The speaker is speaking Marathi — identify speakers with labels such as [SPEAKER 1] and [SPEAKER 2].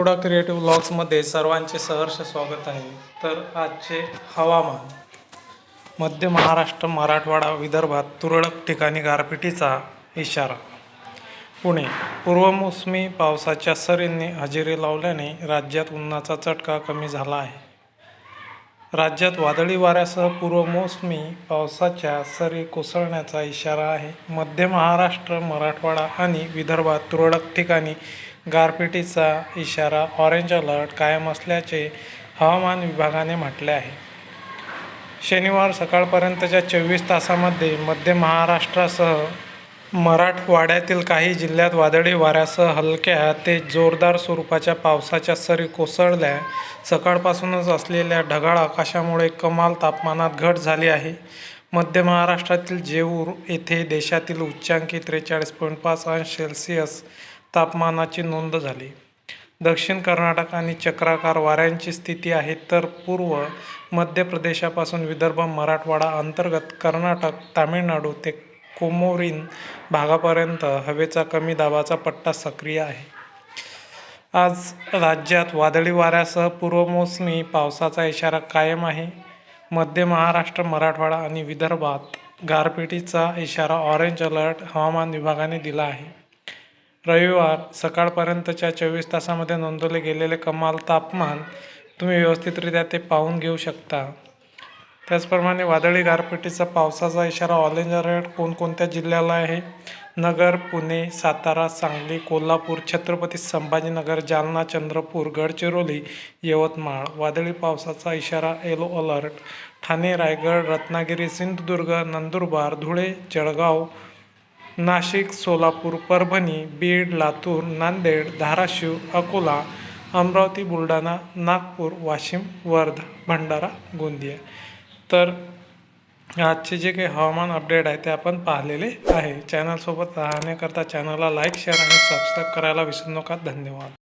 [SPEAKER 1] कुडा क्रिएटिव्ह ब्लॉग्समध्ये सर्वांचे सहर्ष स्वागत आहे. तर आजचे हवामान. मध्य महाराष्ट्र मराठवाडा विदर्भात तुरळक ठिकाणी गारपिटीचा इशारा. पुणे. पूर्वमोसमी पावसाच्या सरींनी हजेरी लावल्याने राज्यात उन्हाचा चटका कमी झाला आहे. राज्यात वादळी वाऱ्यासह पूर्वमोसमी पावसाच्या सरी कोसळण्याचा इशारा आहे. मध्य महाराष्ट्र मराठवाडा आणि विदर्भात तुरळक ठिकाणी गारपिटीचा इशारा ऑरेंज अलर्ट कायम असल्याचे हवामान विभागाने म्हटले आहे. शनिवार सकाळपर्यंतच्या चोवीस तासामध्ये मध्य महाराष्ट्रासह मराठवाड्यातील काही जिल्ह्यात वादळी वाऱ्यासह हलक्या ते जोरदार स्वरूपाच्या पावसाच्या सरी कोसळल्या. सकाळपासूनच असलेल्या ढगाळ आकाशामुळे कमाल तापमानात घट झाली आहे. मध्य महाराष्ट्रातील जेऊर येथे देशातील उच्चांकी त्रेचाळीस पॉईंट पाच अंश सेल्सिअस तापमानाची नोंद झाली. दक्षिण कर्नाटक आणि चक्राकार वाऱ्यांची स्थिती आहे तर पूर्व मध्य प्रदेशापासून विदर्भ मराठवाडा अंतर्गत कर्नाटक तामिळनाडू ते कोमोरीन भागापर्यंत हवेचा कमी दाबाचा पट्टा सक्रिय आहे. आज राज्यात वादळी वाऱ्यासह पूर्वमोसमी पावसाचा इशारा कायम आहे. मध्य महाराष्ट्र मराठवाडा आणि विदर्भात गारपिटीचा इशारा ऑरेंज अलर्ट हवामान विभागाने दिला आहे. रविवार सकाळपर्यंतच्या चोवीस तासामध्ये नोंदवले गेलेले कमाल तापमान तुम्ही व्यवस्थितरित्या ते पाहून घेऊ शकता. त्याचप्रमाणे वादळी गारपिटीचा पावसाचा इशारा ऑरेंज अलर्ट कोणकोणत्या जिल्ह्याला आहे? नगर पुणे सातारा सांगली कोल्हापूर छत्रपती संभाजीनगर जालना चंद्रपूर गडचिरोली यवतमाळ. वादळी पावसाचा इशारा येलो अलर्ट. ठाणे रायगड रत्नागिरी सिंधुदुर्ग नंदुरबार धुळे जळगाव नाशिक सोलापूर परभणी बीड लातूर नांदेड धाराशिव अकोला अमरावती बुलढाणा नागपूर वाशिम वर्धा भंडारा गोंदिया. तर आजचे जे काही हवामान अपडेट आहे ते आपण पाहिलेले आहे. चॅनलसोबत राहण्याकरता चॅनलला लाईक शेअर आणि सबस्क्राईब करायला विसरू नका. धन्यवाद.